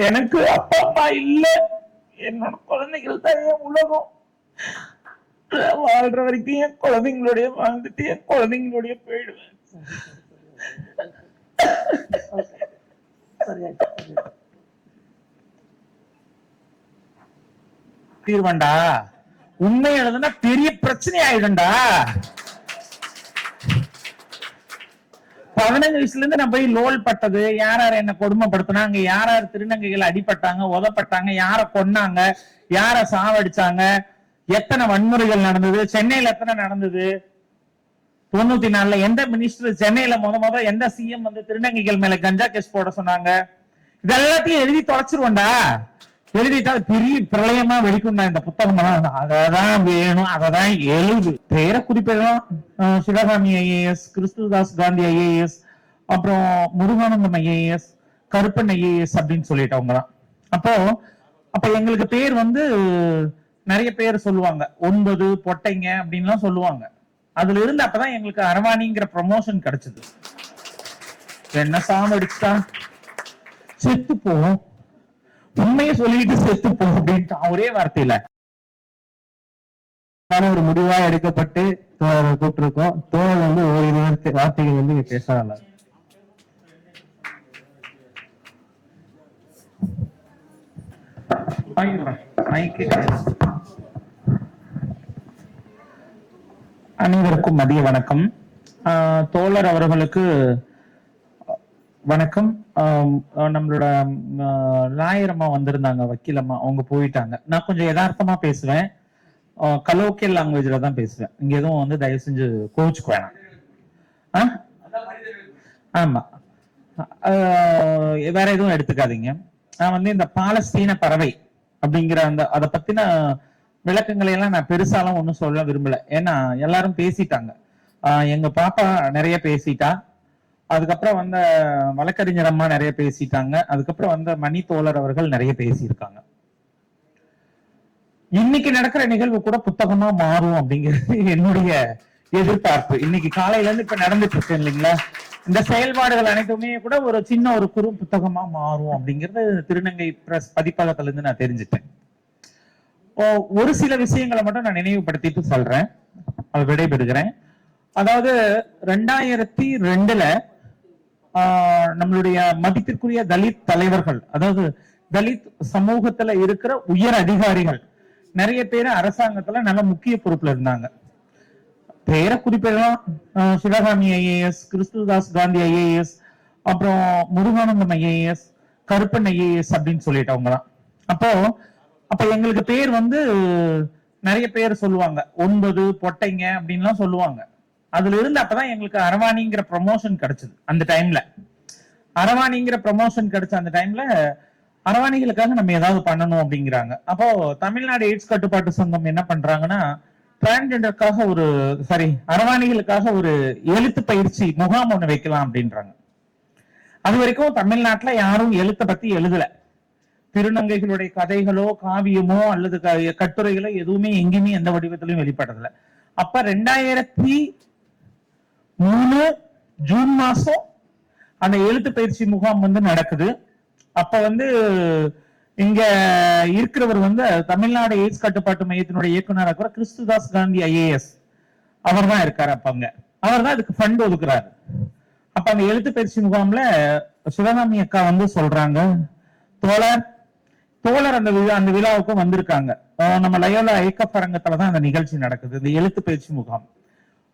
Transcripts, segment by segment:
எனக்கு அப்பா அம்மா இல்ல. என்னோட குழந்தைகள் தான் என் உலகம். வாழ்ற வரைக்கும் என் குழந்தைங்களுடைய வாழ்ந்துட்டு என் குழந்தைங்களுடைய போயிடுவேன். தீர்வண்டா? உண்மை எழுதுனா பெரிய பிரச்சனை ஆயிடும்டா. பதினஞ்சு வயசுல இருந்து நான் போய் லோல் பட்டது. யார் யார் என்ன கொடுமைப்படுத்தினாங்க? யார் யார் திருநங்கைகள் அடிபட்டாங்க உதப்பட்டாங்க யார கொன்னாங்க யார சாவடிச்சாங்க எத்தனை வன்முறைகள் நடந்தது சென்னையில எத்தனை நடந்தது? தொண்ணூத்தி நாலுல எந்த மினிஸ்டர் சென்னையில முத முத எந்த சிஎம் வந்து திருநங்கைகள் மேல கஞ்சா கேஸ் போட சொன்னாங்க? இது எல்லாத்தையும் எழுதி தொலைச்சிருவோண்டா எழுதிட்டா பெரிய பிரளயமா வெடிக்கும் இந்த புத்தகம் அததான் வேணும் அததான் எழுது. பேரை குறிப்பிடலாம். சிவகாமி ஐஏஎஸ் கிறிஸ்துதாஸ் காந்தி ஐஏஎஸ் அப்புறம் முருகானந்தம் ஐஏஎஸ் கருப்பன் ஐஏஎஸ் அப்படின்னு சொல்லிட்டவங்க தான் அப்போ அப்ப எங்களுக்கு பேர் வந்து நிறைய பேர் சொல்லுவாங்க. ஒன்பது பொட்டைங்க அப்படின்லாம் சொல்லுவாங்க. அதுல இருந்து அப்பதான் எங்களுக்கு அரவாணிங்கிற ப்ரமோஷன் கிடைச்சது. என்ன சாமடிச்சுட்டா செத்து போவோம் உண்மையை சொல்லிட்டு செத்து போ அப்படின்ட்டு. ஒரே வார்த்தையில. ஒரு முடிவா எடுக்கப்பட்டு தோழரை கூப்பிட்டுருக்கோம். தோழர் வந்து ஒரு வார்த்தை வார்த்தைகள் வந்து இங்க பேசலாம் அனைவருக்கும் மதிய வணக்கம். ஆஹ் தோழர் அவர்களுக்கு வணக்கம். நம்மளோட லாயரம்மா வந்திருந்தாங்க வக்கீலம்மா அவங்க போயிட்டாங்க. நான் கொஞ்சம் யதார்த்தமா பேசுவேன். கலோக்கியல் லாங்குவேஜ்ல தான் பேசுவேன். இங்க எதுவும் வந்து தயவு செஞ்சு கோச்சுக்கு வேணாம். ஆ? ஆமா. வேற எதுவும் எடுத்துக்காதீங்க. நான் வந்து இந்த பாலஸ்தீன பறவை அப்படிங்கிற அந்த அதை பத்தின விளக்கங்களை எல்லாம் நான் பெருசாலாம் ஒன்றும் சொல்ல விரும்பல. ஏன்னா எல்லாரும் பேசிட்டாங்க. எங்க பாப்பா நிறைய பேசிட்டா அதுக்கப்புறம் வந்த வழக்கறிஞர் அம்மா நிறைய பேசிட்டாங்க. அதுக்கப்புறம் வந்த மணி தோழர் அவர்கள் நிறைய பேசியிருக்காங்க. இன்னைக்கு நடக்கிற நிகழ்வு கூட புத்தகமா மாறும் அப்படிங்கிறது என்னுடைய எதிர்பார்ப்பு. இன்னைக்கு காலையில இருந்து இப்ப நடந்துட்டு இருக்கு இல்லைங்களா? இந்த செயல்பாடுகள் அனைத்துமே கூட ஒரு சின்ன ஒரு குறு புத்தகமா மாறும் அப்படிங்கிறது திருநங்கை பிரஸ் பதிப்பகத்துல இருந்து நான் தெரிஞ்சுட்டேன். ஒரு சில விஷயங்களை மட்டும் நான் நினைவுபடுத்திட்டு சொல்றேன். அது விடைபெறுகிறேன். அதாவது ரெண்டாயிரத்தி ரெண்டுல நம்மளுடைய மதிப்பிற்குரிய தலித் தலைவர்கள் அதாவது தலித் சமூகத்துல இருக்கிற உயர் அதிகாரிகள் நிறைய பேர் அரசாங்கத்துல நல்ல முக்கிய பொறுப்புல இருந்தாங்க. பேரை குறிப்பிடலாம். சிவகாமி ஐஏஎஸ் கிறிஸ்துதாஸ் காந்தி ஐஏஎஸ் அப்புறம் முருகானந்தம் ஐஏஎஸ் கருப்பன் ஐஏஎஸ் அப்படின்னு சொல்லிட்டவங்க தான் அப்போ அப்ப எங்களுக்கு பேர் வந்து நிறைய பேர் சொல்லுவாங்க. ஒன்பது பொட்டைங்க அப்படின்லாம் சொல்லுவாங்க. அதுல இருந்து அப்பதான் எங்களுக்கு அரவாணிங்கிற ப்ரமோஷன் கிடைச்சது அந்த டைம்ல அரவாணிங்கிற ப்ரமோஷன் கிடைச்ச அந்த டைம்ல அரவாணிகளுக்காக நம்ம ஏதாவது பண்ணணும் அப்படிங்கிறாங்க. அப்போ தமிழ்நாடு எய்ட்ஸ் கட்டுப்பாட்டு சங்கம் என்ன பண்றாங்கன்னா டிரான்ஜெண்டருக்காக ஒரு சாரி அரவாணிகளுக்காக ஒரு எழுத்து பயிற்சி முகாம் ஒண்ணு வைக்கலாம் அப்படின்றாங்க. அது வரைக்கும் தமிழ்நாட்டுல யாரும் எழுத்த பத்தி எழுதல. திருநங்கைகளுடைய கதைகளோ காவியமோ அல்லது க- கட்டுரைகளோ எதுவுமே எங்கேயுமே எந்த வடிவத்திலும் வெளிப்படுறதில்ல அப்ப ரெண்டாயிரத்தி மூணு ஜூன் மாசம் அந்த எழுத்து பயிற்சி முகாம் வந்து நடக்குது. அப்ப வந்து இங்க இருக்கிறவர் வந்து தமிழ்நாடு எய்ட்ஸ் கட்டுப்பாட்டு மையத்தினுடைய இயக்குனராக இருக்கிற கிறிஸ்துதாஸ் காந்தி ஐஏஎஸ். அவர் தான் இருக்காரு அப்ப அங்க. அவர் தான் இதுக்கு ஃபண்ட் ஒதுக்குறாரு. அப்ப அந்த எழுத்து பயிற்சி முகாம்ல சிவகாமி அக்கா வந்து சொல்றாங்க தோழர் தோழர் அந்த விழா அந்த விழாவுக்கும் வந்திருக்காங்க. நம்ம லயோலா ஐக்கப் அரங்கத்துல தான் அந்த நிகழ்ச்சி நடக்குது இந்த எழுத்து பயிற்சி முகாம்.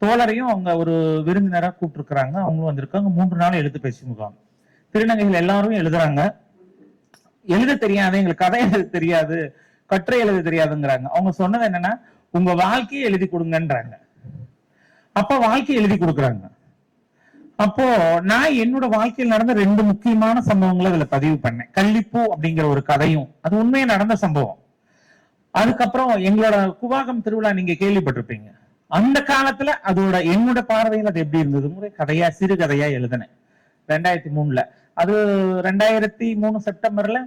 தோழரையும் அவங்க ஒரு விருந்தினரா கூப்பிட்டுருக்குறாங்க. அவங்களும் வந்திருக்காங்க. மூன்று நாள் எழுத்து பேசி முகாம். திருநங்கைகள் எல்லாரும் எழுதுறாங்க. எழுத தெரியாது. எங்களுக்கு கதை எழுத தெரியாது. கட்டுரை எழுத தெரியாதுங்கிறாங்க. அவங்க சொன்னது என்னன்னா உங்க வாழ்க்கையை எழுதி கொடுங்கன்றாங்க. அப்ப வாழ்க்கையை எழுதி கொடுக்குறாங்க. அப்போ நான் என்னோட வாழ்க்கையில் நடந்த ரெண்டு முக்கியமான சம்பவங்களை அதுல பதிவு பண்ணேன். கள்ளிப்பூ அப்படிங்கிற ஒரு கதையும் அது உண்மையா நடந்த சம்பவம். அதுக்கப்புறம் எங்களோட குவாகம் திருவிழா நீங்க கேள்விப்பட்டிருப்பீங்க. அந்த காலத்துல அதோட என்னோட பார்வையில் அது எப்படி இருந்தது? முறை கதையா சிறுகதையா எழுதினேன். ரெண்டாயிரத்தி மூணுல. அது ரெண்டாயிரத்தி மூணு செப்டம்பர்ல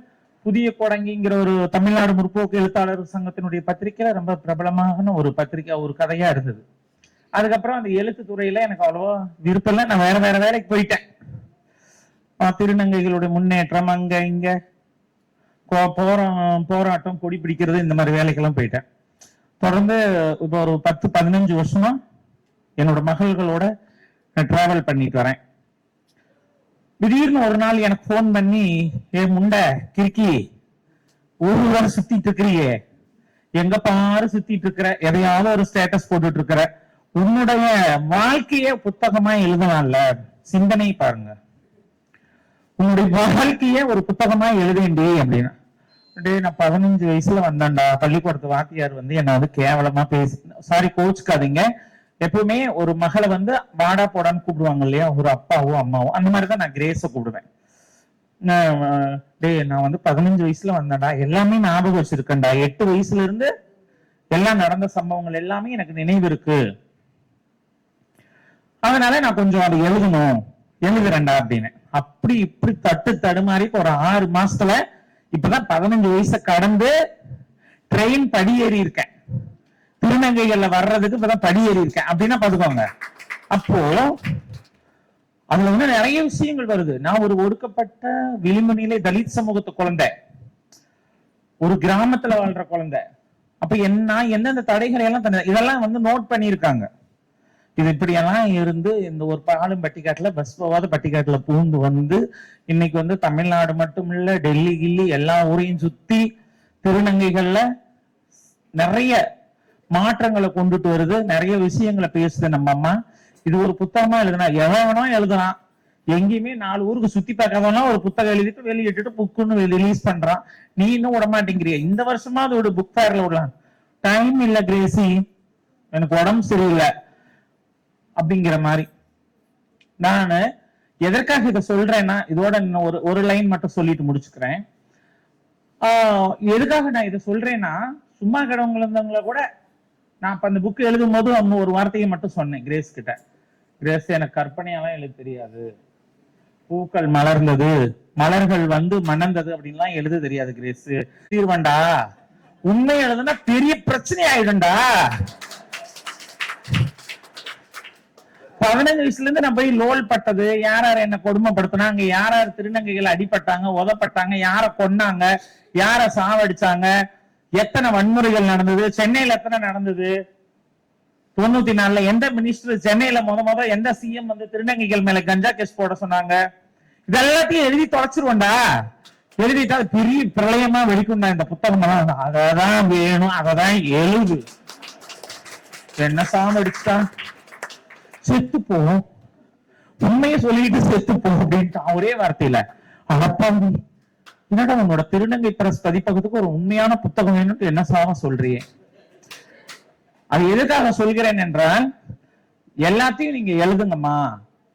புதிய கோடங்கிங்கிற ஒரு தமிழ்நாடு முற்போக்கு எழுத்தாளர் சங்கத்தினுடைய பத்திரிகையில ரொம்ப பிரபலமான ஒரு பத்திரிக்கை ஒரு கதையா இருந்தது. அதுக்கப்புறம் அந்த எழுத்து துறையில எனக்கு அவ்வளவா விருப்பம் இல்லை. நான் வேற வேற வேலைக்கு போயிட்டேன். திருநங்கைகளுடைய முன்னேற்றம் அங்க இங்க கோ- போரா போராட்டம் கொடி பிடிக்கிறது இந்த மாதிரி வேலைக்கெல்லாம் போயிட்டேன். தொடர்ந்து இப்போ ஒரு பத்து பதினஞ்சு வருஷமா என்னோட மகள்களோட நான் டிராவல் பண்ணிட்டு வரேன். திடீர்னு ஒரு நாள் எனக்கு ஃபோன் பண்ணி ஏ முண்டை கிறுக்கி ஒரு வாரம் சுத்திட்டு இருக்கிறியே. எங்க பாரு சுத்திட்டு இருக்கிற எதையாவது ஒரு ஸ்டேட்டஸ் போட்டுட்டு இருக்கிற. உன்னுடைய வாழ்க்கைய புத்தகமா எழுதலாம்ல சிந்தனை பாருங்க. உன்னுடைய வாழ்க்கைய ஒரு புத்தகமா எழுதேண்டி அப்படின்னு. டே நான் பதினஞ்சு வயசுல வந்தேன்டா. பள்ளிக்கூடத்து வாத்தியார் வந்து என்ன வந்து கேவலமா பேசி சாரி கோச்சுக்காதீங்க எப்பவுமே ஒரு மகளை வந்து வாடா போடான்னு கூப்பிடுவாங்க இல்லையா? ஒரு அப்பாவோ அம்மாவோ அந்த மாதிரிதான் நான் கிரேஸ கூப்பிடுவேன். டே டேய் நான் வந்து பதினஞ்சு வயசுல வந்தேன்டா. எல்லாமே ஞாபகம் வச்சிருக்கேன்டா. எட்டு வயசுல இருந்து எல்லாம் நடந்த சம்பவங்கள் எல்லாமே எனக்கு நினைவு இருக்கு. அதனால நான் கொஞ்சம் அதை எழுதணும். எழுதுறேன்டா அப்படின்னு. அப்படி இப்படி தட்டு தடுமாறி ஒரு ஆறு மாசத்துல இப்பதான் பதினஞ்சு வயசை கடந்து ட்ரெயின் படியேறி இருக்கேன். திருநங்கைகள்ல வர்றதுக்கு இப்பதான் படியேறி இருக்கேன். அப்படின்னா பாத்துக்கோங்க. அப்போ அதுல வந்து நிறைய விஷயங்கள் வருது. நான் ஒரு ஒடுக்கப்பட்ட விளிம்பு நிலை தலித் சமூகத்து குழந்தை. ஒரு கிராமத்துல வாழ்ற குழந்தை. அப்ப என்ன எந்தெந்த தடைகளை எல்லாம் இதெல்லாம் வந்து நோட் பண்ணியிருக்காங்க. இது இப்படியெல்லாம் இருந்து இந்த ஒரு பாலும் பட்டிக்காட்டுல பஸ் போகாத பட்டிக்காட்டுல பூந்து வந்து இன்னைக்கு வந்து தமிழ்நாடு மட்டும் இல்லை டெல்லி கில்லி எல்லா ஊரையும் சுத்தி திருநங்கைகள்ல நிறைய மாற்றங்களை கொண்டுட்டு வருது. நிறைய விஷயங்களை பேசுது நம்ம அம்மா. இது ஒரு புத்தகமா எழுதுனா எவனோ எழுதுறான். எழுதலாம் எங்கேயுமே நாலு ஊருக்கு சுத்தி பார்க்காதவனா ஒரு புத்தகம் எழுதிட்டு வெளியிட்டு புக்குன்னு ரிலீஸ் பண்றான். நீ இன்னும் விட மாட்டேங்கிறிய. இந்த வருஷமா அதோட புக் ஃபேர்ல விடலாம். டைம் இல்ல கிரேசி எனக்கு உடம்பு சரியில்லை. அப்படிங்கிற மாதிரி. நானு எதற்காக இதை சொல்றேன்னா இதோட இன்னும் ஒரு ஒரு லைன் மட்டும் சொல்லிட்டு முடிச்சுக்கிறேன். ஆஹ் எதுக்காக நான் இதை சொல்றேன்னா சும்மா கிடவங்க இருந்தவங்கள கூட நான் இப்போ அந்த புக் எழுதும் போது அவங்க ஒரு வார்த்தையை மட்டும் சொன்னேன் கிரேஸ் கிட்ட. கிரேஸ் எனக்கு கற்பனையெல்லாம் எழுத தெரியாது. பூக்கள் மலர்ந்தது மலர்கள் வந்து மணந்தது அப்படின்லாம் எழுத தெரியாது கிரேஸ் தீர்வண்டா? உண்மை எழுதுனா பெரிய பிரச்சனை ஆயிடும்டா. பதினஞ்சு வயசுல இருந்து நான் போய் லோல் பட்டது. யார் யார் என்ன கொடுமைப்படுத்தினாங்க? யார் யார் திருநங்கைகள் அடிப்பட்டாங்க உதப்பட்டாங்க யார கொன்னாங்க யார சாவடிச்சாங்க எத்தனை வன்முறைகள் நடந்தது சென்னையில எத்தனை நடந்தது? தொண்ணூத்தி நாலுல எந்த மினிஸ்டர் சென்னையில முத முத எந்த சிஎம் வந்து திருநங்கைகள் மேல கஞ்சா கேஸ் போட சொன்னாங்க? இதெல்லாத்தையும் எழுதி தொலைச்சிருவோம்டா. எழுதிட்டா பெரிய பிரளயமா வெடிக்கும்டா இந்த புத்தகம் அததான் வேணும் அததான் எழுது. என்ன சாமடிச்சுட்டான் செத்து போ உண்மையை சொல்லிட்டு செத்து போ அப்படின்ட்டு ஒரே வார்த்தையில அடப்பாவி. என்னடா உன்னோட திருநங்கை பிரஸ் பதிப்பகத்துக்கு ஒரு உண்மையான புத்தகம் வேணும்னு என்ன சாவ சொல்றியே? அது எதுக்காக சொல்கிறேன் என்றால் எல்லாத்தையும் நீங்க எழுதுங்கம்மா.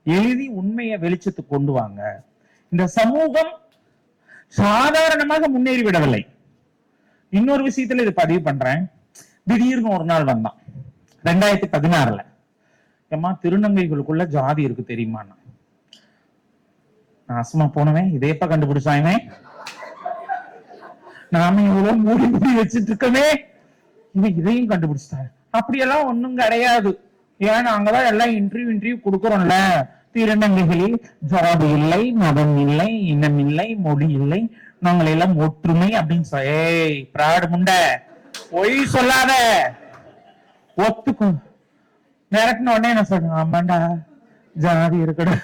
எழுதி உண்மையை வெளிச்சத்துக்கு கொண்டு வாங்க. இந்த சமூகம் சாதாரணமாக முன்னேறி விடவில்லை இன்னொரு விஷயத்துல இது பதிவு பண்றேன். திடீர்னு ஒரு நாள் வந்தான். ரெண்டாயிரத்தி பதினாறுல. ஏம்மா திருநங்கைகளுக்குள்ள ஜாதி இருக்கு தெரியுமா நாசமா போனவன் இதேப்ப கண்டுபிடிச்சாங்க நாம இவ்வளவு மூடி மூடி வச்சுட்டு இருக்கவே இவன் இதையும் கண்டுபிடிச்சிட்டாரு அப்படியெல்லாம் ஒண்ணும் கிடையாது. ஏன்னா அங்கதான் எல்லாம் இன்டர்வியூ இன்டர்வியூ கொடுக்குறோம்ல. திருநங்கைகளில் ஜாதி இல்லை மதம் இல்லை இனம் இல்லை மொழி இல்லை. நாங்கள் எல்லாம் ஒற்றுமை அப்படின்னு சொல்ல ஏய் பிராடு முண்ட பொய் சொல்லாத. ஒத்துக்கும் மிரட்டின உடனே என்ன சொல்றேன் ஆமாண்டா ஜாதி இருக்கடா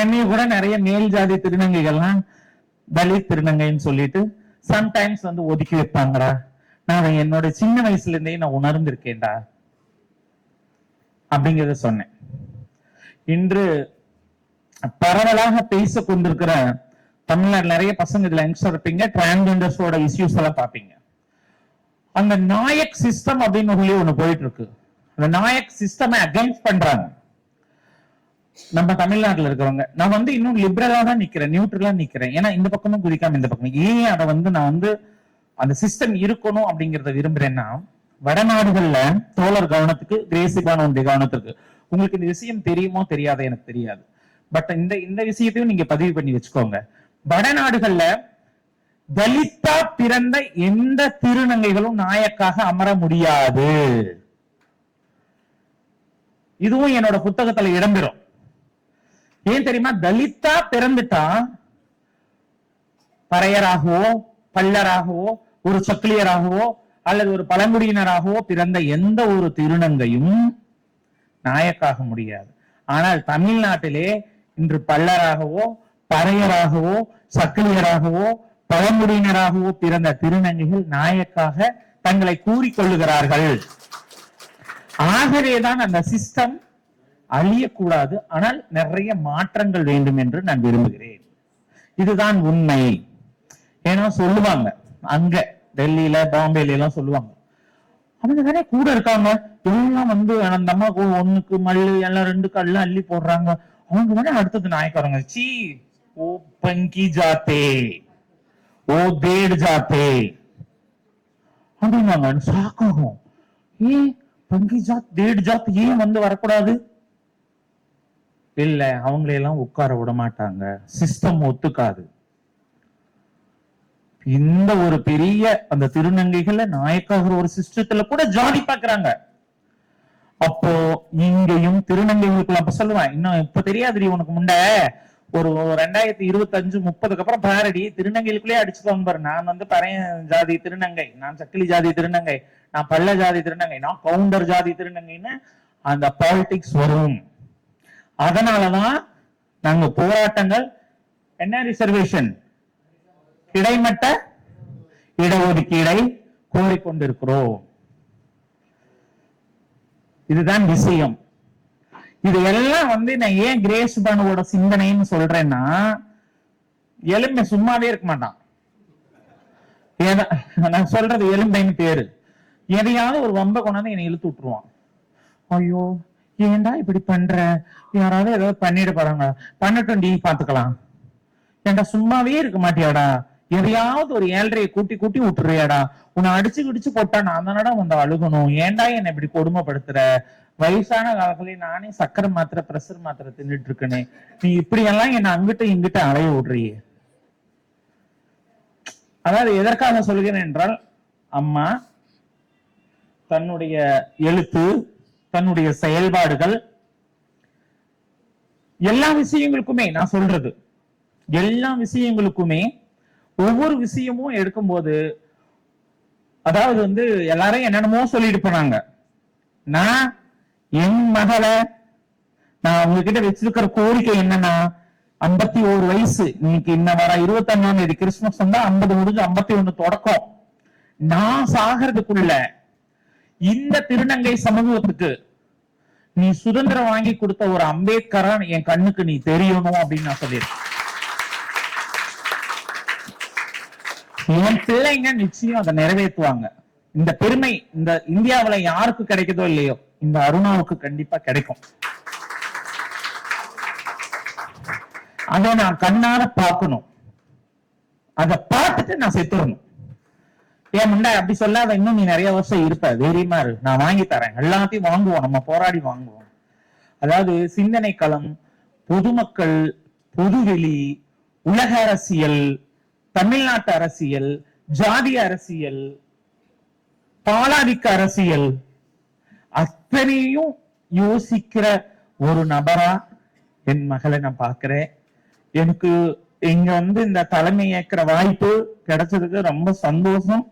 என்னையும் கூட நிறைய மேல் ஜாதி திருநங்கைகள்லாம் தலித் திருநங்கைன்னு சொல்லிட்டு சம்டைம்ஸ் வந்து ஒதுக்கி வைப்பாங்கடா. நான் என்னோட சின்ன வயசுல இருந்தே நான் உணர்ந்திருக்கேன்டா அப்படிங்கறத சொன்னேன். இன்று பரவலாக பேச கொண்டிருக்கிற தமிழ்நாடு நிறைய பசங்க இதுல யங்ஸ்டர் இருப்பீங்க டிரான்ஜெண்டர்ஸோட இஷ்யூஸ் எல்லாம் பாப்பீங்க அந்த நாயக் சிஸ்டம் அப்படின்னு சொல்லி ஒண்ணு போயிட்டு இருக்கு. இந்த நாயக் சிஸ்டமை அகைன்ஸ்ட் பண்றாங்க. நம்ம தமிழ்நாட்டுல இருக்கிறவங்க. நான் வந்து இன்னும் லிபரலா தான் நிக்கிறேன் நியூட்ரலா நிக்கிறேன். ஏன்னா இந்த பக்கமும் குதிக்காம இந்த பக்கம் ஏன் அதை வந்து நான் வந்து அந்த சிஸ்டம் இருக்கணும் அப்படிங்கறத விரும்புறேன்னா வடநாடுகள்ல தோழர் கவனத்துக்கு கிரேசிபானுடைய கவனத்துக்கு உங்களுக்கு இந்த விஷயம் தெரியுமோ தெரியாத எனக்கு தெரியாது. பட் இந்த இந்த விஷயத்தையும் நீங்க பதிவு பண்ணி வச்சுக்கோங்க. வடநாடுகள்ல தலித்தா பிறந்த எந்த திருநங்கைகளும் நாயக்காக அமர முடியாது. இதுவும் என்னோட புத்தகத்துல இடம்பெறும். ஏன் தெரியுமா? தலித்தா பிறந்துட்டா பறையராகவோ பல்லராகவோ ஒரு சக்கிலியராகவோ அல்லது ஒரு பழங்குடியினராகவோ பிறந்த எந்த ஒரு திருநங்கையும் நாயக்காக முடியாது. ஆனால் தமிழ்நாட்டிலே இன்று பல்லராகவோ பறையராகவோ சக்கிலியராகவோ பழங்குடியினராகவோ பிறந்த திருநங்கைகள் நாயக்காக தங்களை கூறிக்கொள்ளுகிறார்கள். ஆகவேதான் அந்த சிஸ்டம் அழியக்கூடாது. ஆனால் நிறைய மாற்றங்கள் வேண்டும் என்று நான் விரும்புகிறேன். இதுதான் உண்மை. ஏன்னா சொல்லுவாங்க அங்க டெல்லியில பாம்பேல எல்லாம் சொல்லுவாங்க. அவங்க தானே கூட இருக்காங்க. எல்லாம் வந்து அந்த அம்மா ஒண்ணுக்கு மல்லு எல்லாம் ரெண்டு கல்லாம் அள்ளி போடுறாங்க. அவங்க தானே அடுத்தது நாயக்காரங்க. சீ ஓ பங்கி ஜாத்தே. ஓ தேடு ஜாத்தே. அப்படின்னாங்க. சாக்காகும். ஏன்? பங்கி ஜாத் தேடு ஜாத் ஏன் வந்து வரக்கூடாது? இல்ல அவங்களையெல்லாம் உட்கார விட மாட்டாங்க. சிஸ்டம் ஒத்துக்காது. இந்த ஒரு பெரிய அந்த திருநங்கைகள்ல நாயக்காகிற ஒரு சிஸ்டத்துல கூட ஜாதி பாக்குறாங்க. அப்போ இங்கேயும் திருநங்கைகளுக்குள்ள அப்ப சொல்லுவேன் இன்னும் இப்ப தெரியாதுடி உனக்கு முண்ட. ஒரு ரெண்டாயிரத்தி இருபத்தி அஞ்சு முப்பதுக்கு அப்புறம் பாரடி திருநங்கைக்குள்ளேயே அடிச்சுப்பாங்க பாரு நான் வந்து பறையன் ஜாதி திருநங்கை நான் சக்கிலி ஜாதி திருநங்கை நான் பள்ள ஜாதி திருநங்கை நான் கவுண்டர் ஜாதி திருநங்கைன்னு அந்த பாலிடிக்ஸ் வரும். அதனாலதான் நாங்க போராட்டங்கள் என்ன ரிசர்வேஷன் கிடைமட்ட இடஒதுக்கீடை கோரிக்கொண்டிருக்கிறோம். இதுதான் விஷயம். இது எல்லாம் வந்து நான் ஏன் கிரேஸ் பானுவோட சிந்தனைன்னு சொல்றேன்னா எலும்பை சும்மாவே இருக்க மாட்டான். ஏன்னா- நான் சொல்றது எலும்பைன்னு பேரு. எதையாவது ஒரு வம்ப கொண்டாந்து என்னை இழுத்து விட்டுருவான். ஐயோ ஏன்டா இப்படி பண்ற? யாராவது ஏதாவது பண்ணிட போறாங்க. பண்ணட்டும் டி பாத்துக்கலாம். ஏண்டா சும்மாவே இருக்க மாட்டியாடா? எதையாவது ஒரு ஏழ்றையை கூட்டி கூட்டி விட்டுறியாடா. உன்னை அடிச்சு கிடிச்சு போட்டா நான் தானடா வந்து அழுகணும். ஏன்டா என்னை இப்படி கொடுமைப்படுத்துற? வயசான காலத்துல நானே சக்கரை மாத்திரை பிரஷர் மாத்திரை தின்னுட்டு இருக்கனே. நீ இப்படி எல்லாம் என்ன அங்கிட்ட இங்கிட்ட அலைய விடுறியே. அதாவது எதற்காக சொல்கிறேன் என்றால் அம்மா தன்னுடைய எழுத்து தன்னுடைய செயல்பாடுகள் எல்லா விஷயங்களுக்குமே நான் சொல்றது. எல்லா விஷயங்களுக்குமே ஒவ்வொரு விஷயமும் எடுக்கும்போது அதாவது வந்து எல்லாரும் என்னென்னமோ சொல்லிட்டு போனாங்க. நான் என் மகளை நான் உங்ககிட்ட வச்சிருக்கிற கோரிக்கை என்னன்னா ஐம்பத்தி ஒரு வயசு இன்னைக்கு இன்ன வர இருபத்தி ஒண்ணாம் தேதி கிறிஸ்துமஸ் வந்தா ஐம்பது முடிஞ்சு ஐம்பத்தி ஒண்ணு தொடக்கம். நான் சாகிறதுக்குள்ள இந்த திருநங்கை சமூகத்துக்கு நீ சுதந்திரம் வாங்கி கொடுத்த ஒரு அம்பேத்கரா என் கண்ணுக்கு நீ தெரியணும் அப்படின்னு நான் சொல்லியிருக்கேன். என் பிள்ளைங்க நிச்சயம் அதை நிறைவேற்றுவாங்க. இந்த பெருமை இந்த இந்தியாவில யாருக்கு கிடைக்குதோ இல்லையோ இந்த அருணாவுக்கு கண்டிப்பா கிடைக்கும். அதை நான் கண்ணார பார்க்கணும். அதை பார்த்துட்டு நான் செத்துடணும் ஏன் முண்டா அப்படி சொல்லாத இன்னும் நீ நிறைய வருஷம் இருப்ப. தைரியமா இரு. நான் வாங்கி தரேன். எல்லாத்தையும் வாங்குவோம். நம்ம போராடி வாங்குவோம். அதாவது சிந்தனை களம் பொதுமக்கள் பொதுவெளி உலக அரசியல் தமிழ்நாட்டு அரசியல் ஜாதி அரசியல் பாலாதிக்க அரசியல் அத்தனையும் யோசிக்கிற ஒரு நபரா என் மகளை நான் பாக்குறேன் எனக்கு இங்க வந்து இந்த தலைமை ஏற்கிற வாய்ப்பு கிடைச்சதுக்கு ரொம்ப சந்தோஷம்.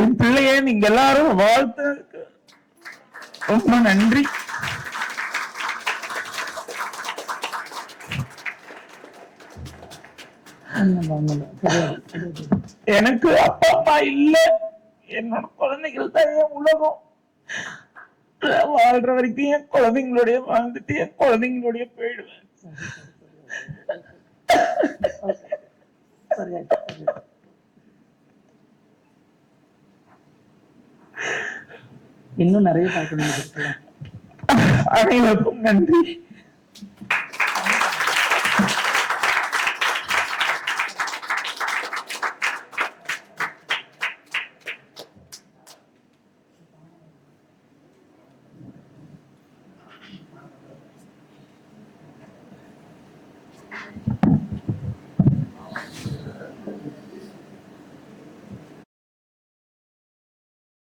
என் பிள்ளைய நீங்க எல்லாரும் வாழ்த்து ரொம்ப நன்றி. எனக்கு அப்பா அம்மா இல்ல. என்னோட குழந்தைகள் தான் என் உலகம். வாழ்ற வரைக்கும் என் குழந்தைங்களுடைய வாழ்ந்துட்டு என் குழந்தைங்களுடைய போயிடுவேன். இன்னும் நிறைய பார்க்கணும். அனைவருக்கும் நன்றி.